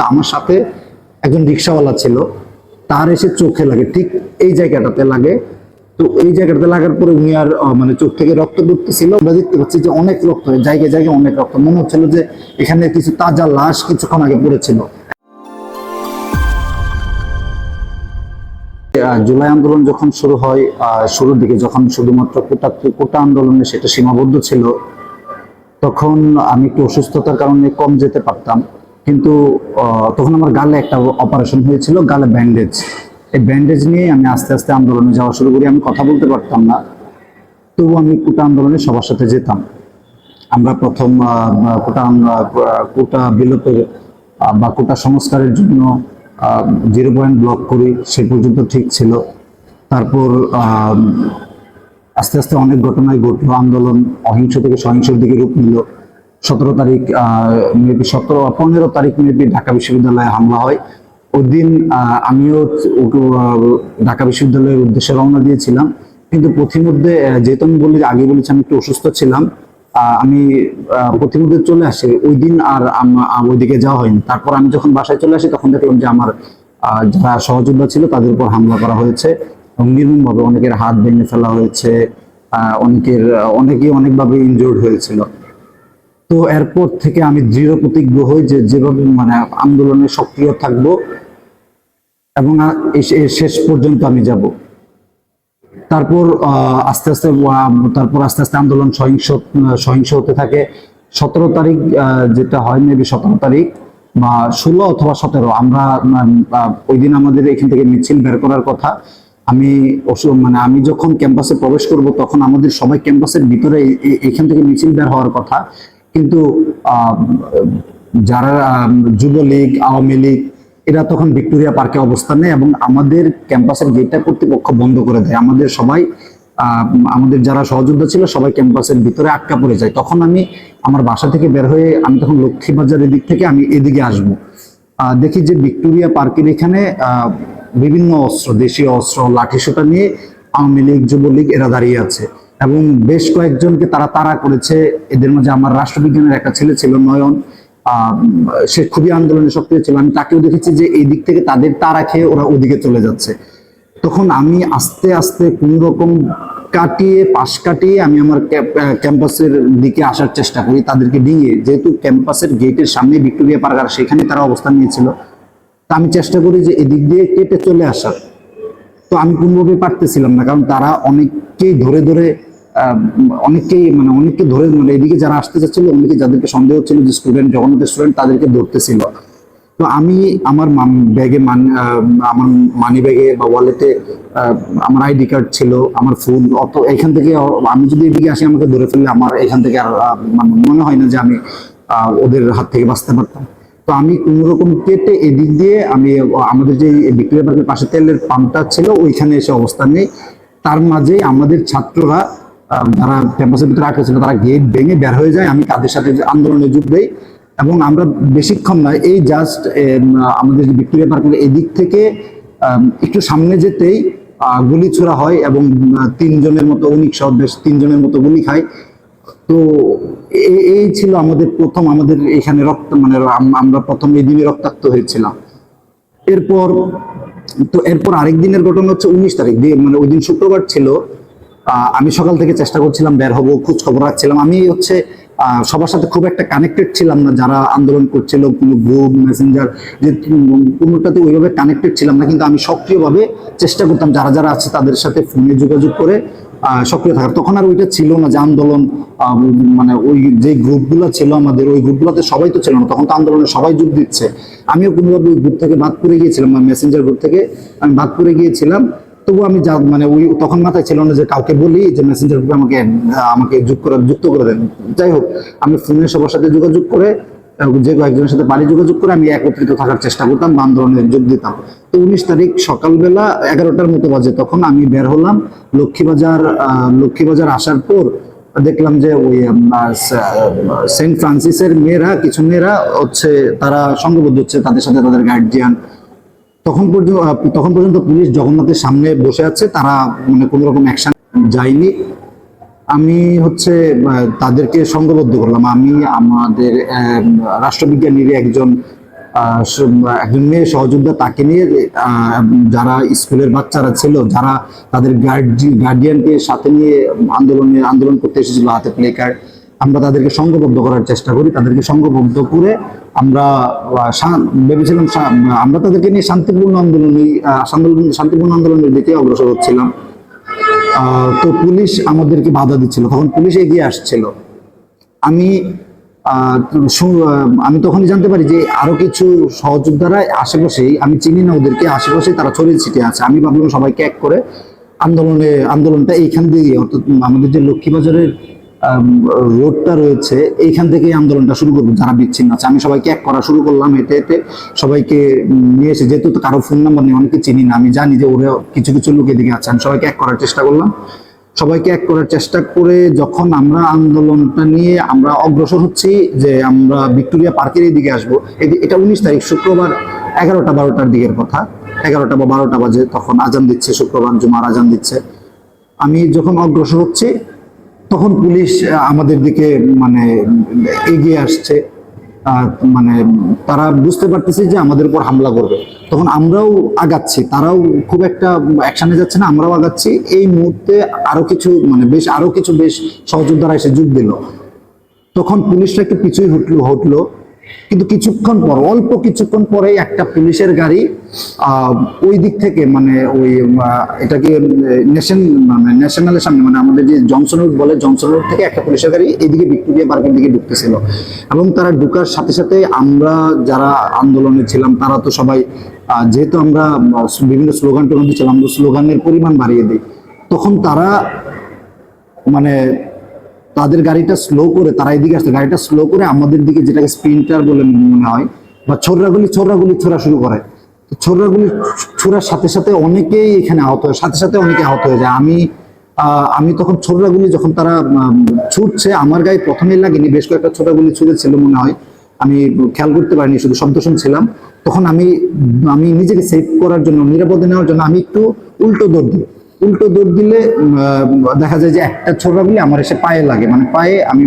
কিন্তু আমার সাথে একজন রিক্সাওয়ালা ছিল, তার এসে চোখে লাগে, ঠিক এই জায়গাটাতে লাগে। তো এই জায়গাটাতে লাগার পরে উনি আর মানে চোখ থেকে রক্ত পড়তেছিল। আমরা দেখতে পাচ্ছি যে অনেক রক্ত, জায়গায় জায়গায় অনেক রক্ত। মনে হচ্ছিল যে এখানে কিছু তাজা লাশ কিছুক্ষণ আগে পড়েছিল। জুলাই আন্দোলন যখন শুরু হয় শুরুর দিকে যখন শুধুমাত্র কোটা কোটা আন্দোলনে সেটা সীমাবদ্ধ ছিল, তখন আমি একটু অসুস্থতার কারণে কম যেতে পারতাম। কিন্তু তখন আমার গালে একটা অপারেশন হয়েছিল, গালে ব্যান্ডেজ এই ব্যান্ডেজ নিয়ে আমি আস্তে আস্তে আন্দোলনে যাওয়া শুরু করি, আমি কথা বলতে পারতাম না। তবু আমি কোটা আন্দোলনে সবার সাথে যেতাম। আমরা প্রথম কোটা কোটা বিলোপের বা কোটা সংস্কারের জন্য জিরো পয়েন্ট ব্লক করি, সে পর্যন্ত ঠিক ছিল। তারপর আস্তে আস্তে অনেক ঘটনায় ঘটলো, আন্দোলন অহিংস থেকে সহিংসের দিকে রূপ নিল। সতেরো তারিখ মেবি সতেরো, পনেরো তারিখ মেবি ঢাকা বিশ্ববিদ্যালয়ে হামলা হয়। ওই দিন আমিও ঢাকা বিশ্ববিদ্যালয়ের উদ্দেশ্যে রওনা দিয়েছিলাম। কিন্তু পথিমধ্যে যেহেতু আমি বলি আগে বলেছি, আমি একটু অসুস্থ ছিলাম। আমি পথিমধ্যে চলে আসি। ওই দিন আর ওইদিকে যাওয়া হয়নি। তারপর আমি যখন বাসায় চলে আসি, তখন দেখলাম যে আমার যারা সহযোদ্ধা ছিল, তাদের উপর হামলা করা হয়েছে। এবং নির্মমভাবে অনেকের হাত ভেঙে ফেলা হয়েছে। অনেকের, অনেকেই অনেকভাবে ইনজোর্ড হয়েছিল। তো এরপর থেকে আমি দৃঢ় প্রতিজ্ঞ হই যে যেভাবে মানে আন্দোলনে সক্রিয় থাকব এবং শেষ পর্যন্ত আমি যাব। তারপর আস্তে আস্তে তারপর আস্তে আস্তে আন্দোলন সহিংস সহিংস হতে থাকে। সতেরো তারিখ যেটা হয় মেবি সতেরো তারিখ বা ষোলো অথবা সতেরো, আমরা ওই দিন আমাদের এখান থেকে মিছিল বের করার কথা। আমি মানে আমি যখন ক্যাম্পাসে প্রবেশ করব তখন আমাদের সবাই ক্যাম্পাসের ভিতরে এখান থেকে মিছিল বের হওয়ার কথা। কিন্তু যারা যুবলীগ, আওয়ামী লীগ, এরা তখন ভিক্টোরিয়া পার্কে অবস্থান নেয় এবং আমাদের ক্যাম্পাসের গেটটা কর্তৃপক্ষ বন্ধ করে দেয়। আমাদের সবাই আমাদের যারা সহযোদ্ধা ছিল সবাই ক্যাম্পাসের ভিতরে আটকা পড়ে যায়। তখন আমি আমার বাসা থেকে বের হয়ে আমি তখন লক্ষ্মীবাজারের দিক থেকে আমি এদিকে আসব। দেখি যে ভিক্টোরিয়া পার্কের এখানে বিভিন্ন অস্ত্র, দেশীয় অস্ত্র, লাঠিসোঁটা নিয়ে আওয়ামী লীগ, যুবলীগ এরা দাঁড়িয়ে আছে। এবং বেশ কয়েকজনকে তারা তাড়া করেছে। এদের মাঝে আমার রাষ্ট্রবিজ্ঞানের একটা ছেলে ছিল, নয়ন। সে খুবই আন্দোলনে সক্রিয় ছিল। আমি তাকেও দেখেছি যে এই দিক থেকে তাদের তারা খেয়ে ওরা ওদিকে চলে যাচ্ছে। তখন আমি আস্তে আস্তে কোন রকম কাটিয়ে, পাশ কাটিয়ে আমি আমার ক্যাম্পাসের দিকে আসার চেষ্টা করি, তাদেরকে ডিঙিয়ে। যেহেতু ক্যাম্পাসের গেটের সামনে ভিক্টোরিয়া পার্ক আর সেখানে তারা অবস্থান নিয়েছিল। তা আমি চেষ্টা করি যে এদিক দিয়ে কেটে চলে আসার। তো আমি কোনোভাবে পারতেছিলাম না, কারণ তারা অনেককেই ধরে ধরে অনেককেই মানে অনেককে ধরে মানে এদিকে যারা আসতে চাচ্ছিল, অনেকে যাদেরকে সন্দেহ হচ্ছিল যে স্টুডেন্ট জগন্নাথের স্টুডেন্ট তাদেরকে ধরতেছিল। তো আমি আমার ব্যাগে আমার মানি ব্যাগে বা ওয়ালেটে আমার আইডি কার্ড ছিল, আমার ফোন অত এখান থেকে আমি যদি এদিকে আসি, আমাকে ধরে ফেললে আমার এখান থেকে আর মানে মনে হয় না যে আমি ওদের হাত থেকে বাঁচতে পারতাম। তো আমি কোনো রকম কেটে এদিক দিয়ে আমি, আমাদের যে বিক্রিয়া পার্কের পাশে তেলের পাম্পটা ছিল, ওইখানে এসে অবস্থান নেই। তার মাঝে আমাদের ছাত্ররা যারা ক্যাম্পাসের ভিতরে আটকে ছিল, তারা গেট ভেঙে বের হয়ে যায়। আমি তাদের সাথে আন্দোলনে যোগ দেই এবং আমরা বেশিক্ষণ নয়, এই জাস্ট আমাদের যে ভিক্টোরিয়া পার্কের এদিক থেকে একটু সামনে যেতেই গুলি ছোড়া হয় এবং তিনজনের মতো অনিক সহ বেশ তিনজনের মতো গুলি খায়। তো এই- ছিল আমাদের প্রথম, আমাদের এখানে রক্ত মানে আমরা প্রথম এই দিনে রক্তাক্ত হয়েছিলাম। এরপর, তো এরপর আরেক দিনের ঘটনা হচ্ছে উনিশ তারিখ মানে ওই দিন শুক্রবার ছিল। আমি সকাল থেকে চেষ্টা করছিলাম বের হব খোঁজ খবর রাখছিলাম। আমি হচ্ছে সবার সাথে খুব একটা কানেক্টেড ছিলাম না, যারা আন্দোলন করছিল, কোনো গ্রুপ মেসেঞ্জার যে কোনোটাতে ওইভাবে কানেক্টেড ছিলাম না, কিন্তু আমি সক্রিয়ভাবে চেষ্টা করতাম, যারা যারা আছে তাদের সাথে ফোনে যোগাযোগ করে সক্রিয় থাকার। তখন আর ওইটা ছিল না যে আন্দোলন মানে ওই যে গ্রুপগুলো ছিল আমাদের, ওই গ্রুপগুলোতে সবাই তো ছিল না, তখন তো আন্দোলনে সবাই যোগ দিচ্ছে। আমিও কোনোভাবে ওই গ্রুপ থেকে বাদ করে গিয়েছিলাম মেসেঞ্জার গ্রুপ থেকে আমি বাদ করে গিয়েছিলাম। তবু আমি যা মানে ওই তখন মাথায় ছিল না যে কাউকে বলি, যে মেসেঞ্জার গ্রুপে আমাকে আমাকে যুগ করে, যুক্ত করে দেন। যাই হোক, আমি ফোনে সবার সাথে যোগাযোগ করে যে কয়েকজনের সাথে বাড়ি যোগাযোগ করে আমি একত্রিত থাকার চেষ্টা করতাম বা আন্দোলনে যোগ দিতাম। তো উনিশ তারিখ সকালবেলা এগারোটার মতো বাজে, তখন আমি বের হলাম লক্ষ্মীবাজার লক্ষ্মীবাজার আসার পর দেখলাম যে ওই সেন্ট ফ্রান্সিসের মেয়েরা, কিছু মেয়েরা হচ্ছে, তারা সংঘবদ্ধ হচ্ছে, তাদের সাথে তাদের গার্জিয়ান তখন পর্যন্ত তখন পর্যন্ত পুলিশ জগন্নাথের সামনে বসে আছে, তারা মানে কোনো রকম অ্যাকশন যায়নি। আমি হচ্ছে তাদেরকে সংঘবদ্ধ করলাম। আমি আমাদের রাষ্ট্রবিজ্ঞানীর একজন একজন মেয়ে সহযোদ্ধা, তাকে নিয়ে যারা স্কুলের বাচ্চারা ছিল, যারা তাদের গার্ডিয়ানকে সাথে নিয়ে আন্দোলনে, আন্দোলন করতে এসেছিল, হাতে প্লে কার্ড আমরা তাদেরকে সংঘবদ্ধ করার চেষ্টা করি, তাদেরকে সংঘবদ্ধ করে আমরা ভেবেছিলাম আমরা তাদেরকে নিয়ে শান্তিপূর্ণ আন্দোলনে শান্তিপূর্ণ আন্দোলনের দিকে অগ্রসর হচ্ছিলাম। তো পুলিশ আমাদেরকে বাধা দিচ্ছিল, তখন পুলিশ এগিয়ে আসছিল। আমি আমি তখনই জানতে পারি যে আরও কিছু সহযোদ্ধারা আশেপাশেই, আমি চিনি না ওদেরকে আশেপাশে তারা ছড়িয়ে ছিটিয়ে আছে। আমি ভাবলাম সবাইকে এক করে আন্দোলনে, আন্দোলনটা এইখান দিয়ে, অর্থাৎ আমাদের যে লক্ষ্মীবাজারের রোডটা রয়েছে, এইখান থেকে আন্দোলনটা শুরু করব, যারা বিচ্ছিন্ন আছে। আমি সবাইকে এক করা শুরু করলাম হেঁটে হেঁটে, সবাইকে নিয়ে এসে, যেহেতু কারও ফোন নাম্বার নেই, অনেকে চিনি না, আমি জানি যে ওরা কিছু কিছু লোক এদিকে আছে, আমি সবাইকে এক করার চেষ্টা করলাম। সবাইকে এক করার চেষ্টা করে যখন আমরা আন্দোলনটা নিয়ে আমরা অগ্রসর হচ্ছি, যে আমরা ভিক্টোরিয়া পার্কের এই দিকে আসব এটা উনিশ তারিখ, শুক্রবার এগারোটা বারোটার দিকের কথা। এগারোটা বা বারোটা বাজে তখন আজান দিচ্ছে, শুক্রবার জুমার আজান দিচ্ছে। আমি যখন অগ্রসর হচ্ছি তখন পুলিশ আমাদের দিকে মানে এগিয়ে আসছে। মানে তারা বুঝতে পারতেছে যে আমাদের উপর হামলা করবে। তখন আমরাও আগাচ্ছি, তারাও খুব একটা অ্যাকশানে যাচ্ছে না, আমরাও আগাচ্ছি। এই মুহূর্তে আরও কিছু মানে বেশ, আরও কিছু বেশ সহযোদ্ধারা এসে যোগ দিল। তখন পুলিশটা একটু পিছুই হুটলো, হটলো। কিন্তু কিছুক্ষণ পর, অল্প কিছুক্ষণ পরেই একটা পুলিশের গাড়ি ওই দিক থেকে মানে ওই এটাকে ন্যাশন মানে ন্যাশনালের সামনে মানে আমাদের যে জনসন রোড বলে জনসন রোড থেকে একটা পুলিশের গাড়ি এইদিকে ভিক্টোরিয়া পার্কের দিকে ঢুকতেছিল। এবং তারা ঢুকার সাথে সাথে আমরা যারা আন্দোলনে ছিলাম, তারা তো সবাই যেহেতু আমরা বিভিন্ন স্লোগান টোগান দিচ্ছিলাম, আমরা স্লোগানের পরিমাণ বাড়িয়ে দিই, তখন তারা মানে তাদের গাড়িটা স্লো করে, তারা এদিকে আসছে, গাড়িটা স্লো করে আমাদের দিকে যেটাকে স্প্রিন্টার বলে মনে হয়, বা ছোড়াগুলি ছোড়াগুলি ছোড়া শুরু করে। ছোড়াগুলি ছোড়ার সাথে সাথে অনেকেই এখানে আহত হয়, সাথে সাথে অনেকে আহত হয়ে যায়। আমি আমি তখন ছোড়াগুলি যখন তারা ছুটছে, আমার গায়ে প্রথমেই লাগেনি, বেশ কয়েকটা ছোড়াগুলি ছুঁড়েছিল মনে হয়। আমি খেয়াল করতে পারিনি, শুধু শব্দ শুনছিলাম। তখন আমি আমি নিজেকে সেভ করার জন্য, নিরাপদে নেওয়ার জন্য আমি একটু উল্টো দৌড় দিই। উল্টো দৌড় দিলে দেখা যায় যে একটা ছোড়া বলে আমার এসে পায়ে লাগে। মানে পায়ে আমি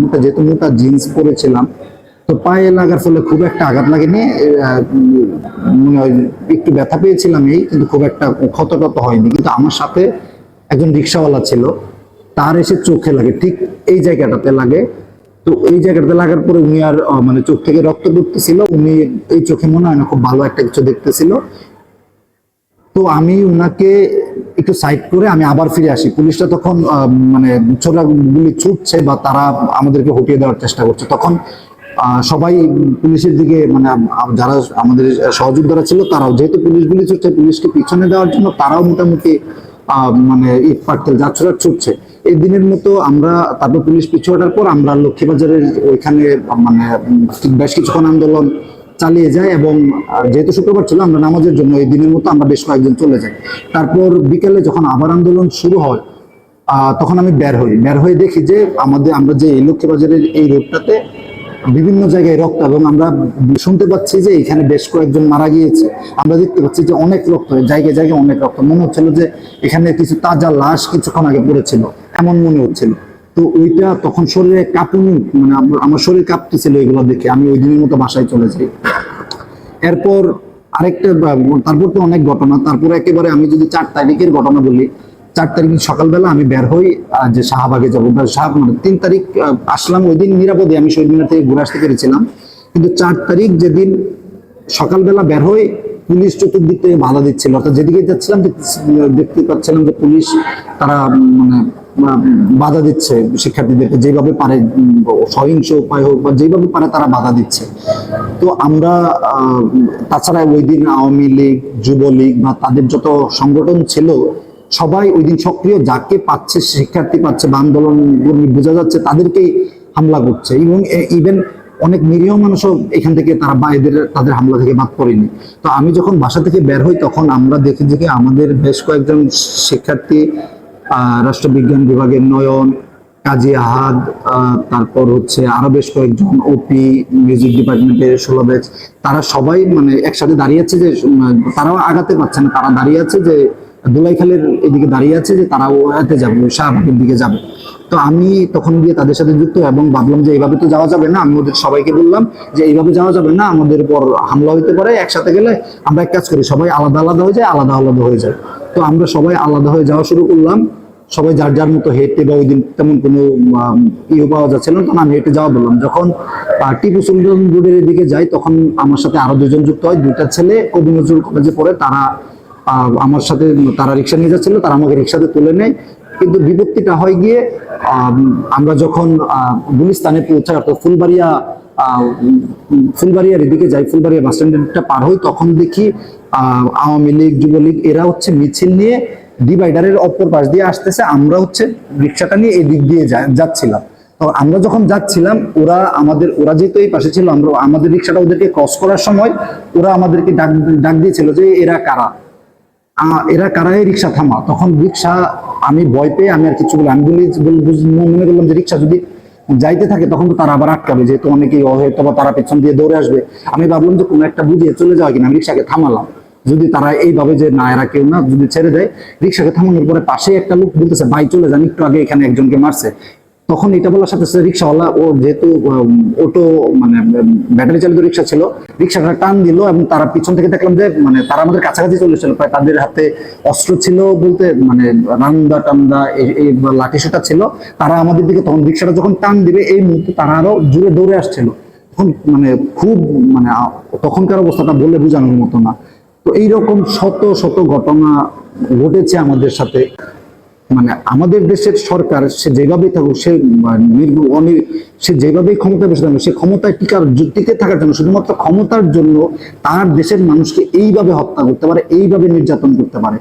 মোটা, যেহেতু মোটা জিন্স পরেছিলাম, তো পায়ে লাগার ফলে খুব একটা আঘাত লাগেনি। মনে একটু ব্যথা পেয়েছিলাম এই, কিন্তু খুব একটা ক্ষত টত হয়নি। কিন্তু আমার সাথে একজন রিক্সাওয়ালা ছিল, তার এসে চোখে লাগে, ঠিক এই জায়গাটাতে লাগে। তো এই জায়গাটাতে লাগার পরে উনি আর মানে চোখ থেকে রক্ত ঢুকতেছিল উনি এই চোখে মনে হয় না খুব ভালো একটা কিছু দেখতেছিল। তো আমি উনাকে একটু সাইড করে আমি আবার ফিরে আসি। পুলিশটা তখন মানে ছোড়া গুলি ছুটছে বা তারা আমাদেরকে হটিয়ে দেওয়ার চেষ্টা করছে। তখন সবাই পুলিশের দিকে মানে যারা আমাদের সহযোদ্ধারা ছিল তারাও, যেহেতু পুলিশ গুলি ছুটছে, পুলিশকে পিছনে দেওয়ার জন্য তারাও মোটামুটি মানে ইট পাটকেল যা ছোড়া ছুটছে। এই দিনের মতো আমরা তারপর পুলিশ পিছু হটার পর আমরা লক্ষ্মীবাজারের ওইখানে মানে বেশ কিছুক্ষণ আন্দোলন চালিয়ে যায় এবং যেহেতু শুক্রবার ছিল, আমরা নামাজের জন্য এই দিনের মতো আমরা বেশ কয়েকজন চলে যাই। তারপর বিকেলে যখন আবার আন্দোলন শুরু হয় তখন আমি বের হই। বের হয়ে দেখি যে আমাদের, আমরা যে লক্ষ্মীবাজারের এই রোডটাতে বিভিন্ন জায়গায় রক্ত এবং আমরা শুনতে পাচ্ছি যে এখানে বেশ কয়েকজন মারা গিয়েছে। আমরা দেখতে পাচ্ছি যে অনেক রক্ত, জায়গায় জায়গায় অনেক রক্ত। মনে হচ্ছিল যে এখানে কিছু তাজা লাশ কিছুক্ষণ আগে পড়েছিল, এমন মনে হচ্ছিল। তো ওইটা তখন শরীরে কাঁপুনি মানে আমার- শরীর কাঁপতেছিল এগুলো দেখে। আমি ওই দিনের মতো বাসায় চলে যাই। এরপর আরেকটা তারপর তো অনেক ঘটনা। তারপর একেবারে আমি যদি চার তারিখের ঘটনা বলি, চার তারিখ সকালবেলা আমি বের হই যে শাহবাগে যাব। শাহ মানে তিন তারিখ আসলাম ওই দিন নিরাপদে। আমি শহীদ মিনার থেকে ঘুরে আসতে পেরেছিলাম। কিন্তু চার তারিখ যেদিন সকালবেলা বের হই, পুলিশ চতুর্দিক থেকে বাধা দিচ্ছিল। অর্থাৎ যেদিকে যাচ্ছিলাম দেখতে- পাচ্ছিলাম যে পুলিশ, তারা মানে বাধা দিচ্ছে শিক্ষার্থীদেরকে, যেভাবে পারে সহিংস উপায় হোক বা যেভাবে পারে তারা বাধা দিচ্ছে। তো আমরা তাছাড়া ওই দিন আওয়ামী লীগ, যুবলীগ বা তাদের যত সংগঠন ছিল, সবাই ওই দিন সক্রিয় যাকে পাচ্ছে, শিক্ষার্থী পাচ্ছে বা আন্দোলন বোঝা যাচ্ছে তাদেরকেই হামলা করছে। এবং ইভেন অনেক নিরীহ মানুষও এখান থেকে তারা বা এদের, তাদের হামলা থেকে বাদ পড়েনি। তো আমি যখন বাসা থেকে বের হই, তখন আমরা দেখি যে আমাদের বেশ কয়েকজন শিক্ষার্থী রাষ্ট্রবিজ্ঞান বিভাগের নয়ন কাজী আহাদ আহ, তারপর হচ্ছে আরও বেশ কয়েকজন ওপি মিউজিক ডিপার্টমেন্টের ষোলো ব্যাচ তারা সবাই মানে একসাথে দাঁড়িয়ে আছে যে তারাও আগাতে পারছে না। তারা দাঁড়িয়ে আছে যে দুলাইখালের এদিকে দাঁড়িয়ে আছে যে তারা ওয়াতে যাবে শাহবাগের দিকে যাবে। তো আমি তখন গিয়ে তাদের সাথে যুক্ত এবং ভাবলাম যে এইভাবে তো যাওয়া যাবে না, আমি ওদের সবাইকে বললাম যে এইভাবে যাওয়া যাবে না, আমাদের উপর হামলা হইতে পারে, একসাথে গেলে আমরা এক কাজ করি, সবাই আলাদা আলাদা হয়ে যায়, আলাদা আলাদা হয়ে যায়। তো আমরা সবাই আলাদা হয়ে যাওয়া শুরু করলাম, সবাই যার যার মতো হেঁটে বা ওই দিন তেমন কোনো ইয়ে পাওয়া যাচ্ছিল না, তখন আমি হেঁটে যাওয়া বললাম। যখন টিপু সুলতান রোডের দিকে যাই তখন আমার সাথে আরও দুজন যুক্ত হয়, দুইটা ছেলে, কবি নজরুল কলেজে পড়ে, তারা আমার সাথে, তারা রিক্সা নিয়ে যাচ্ছিল, তারা আমাকে রিক্সাতে তুলে নেয়। কিন্তু বিপত্তিটা হয় গিয়ে আমরা যখন গুলিস্তানে পৌঁছাই, অর্থাৎ ফুলবাড়িয়া ফুলবাড়িয়ার এদিকে যাই, ফুলবাড়িয়া বাস স্ট্যান্ডটা পার হই, তখন দেখি আওয়ামী লীগ, যুবলীগ, এরা হচ্ছে মিছিল নিয়ে ডিভাইডারের অপর পাশ দিয়ে আসতেছে, আমরা হচ্ছে রিক্সাটা নিয়ে এদিক দিয়ে যাচ্ছিলাম। তো আমরা যখন যাচ্ছিলাম, ওরা আমাদের, ওরা যেহেতু এই পাশে ছিল, আমরা, আমাদের রিক্সাটা ওদেরকে ক্রস করার সময়, ওরা আমাদেরকে ডাক ডাক দিয়েছিল যে, এরা কারা? এরা কারাই রিক্সা থামা। তখন রিক্সা আমি ভয় পেয়ে আমি আর কিছু বলি, আমি বলি মনে করলাম যে রিক্সা যদি যাইতে থাকে, তখন তো তারা আবার আটকাবে যেহেতু অনেকেই হয়তো বা তারা পেছন দিয়ে দৌড়ে আসবে। আমি ভাবলাম যে কোনো একটা বুঝিয়ে চলে যাওয়া কিনা, আমি রিক্সাকে থামালাম। যদি তারা এইভাবে যে না, এরা কেউ না, যদি ছেড়ে দেয়, রিক্সাকে থামানোর পরে পাশে একটা লোক বলতেছে, ভাই, চলে যান, একটু আগে এখানে একজনকে মারছে। তখন এটা বলার সাথে সাথে রিক্সাওয়ালা, ও যেহেতু অটো মানে ব্যাটারি চালিত রিক্সা ছিল রিক্সাটা টান দিল এবং তারা পিছন থেকে দেখলাম যে মানে তারা আমাদের কাছাকাছি চলে এসেছিল। প্রায় তাদের হাতে অস্ত্র ছিল বলতে মানে রান্দা টান্দা এই- লাঠি সোটা ছিল। তারা আমাদের দিকে তখন রিক্সাটা যখন টান দিবে, এই মুহূর্তে তারা আরও জুড়ে দৌড়ে আসছিল। তখন মানে খুব মানে তখনকার অবস্থাটা বলে বোঝানোর মতো না। তো এইরকম শত শত ঘটনা ঘটেছে আমাদের সাথে। মানে আমাদের দেশের সরকার সে যেভাবেই থাকুক, সে সে যেভাবেই ক্ষমতায় বসে থাকবে সে ক্ষমতায় টিকার টিকে থাকার জন্য, শুধুমাত্র ক্ষমতার জন্য তার দেশের মানুষকে এইভাবে হত্যা করতে পারে, এইভাবে নির্যাতন করতে পারে।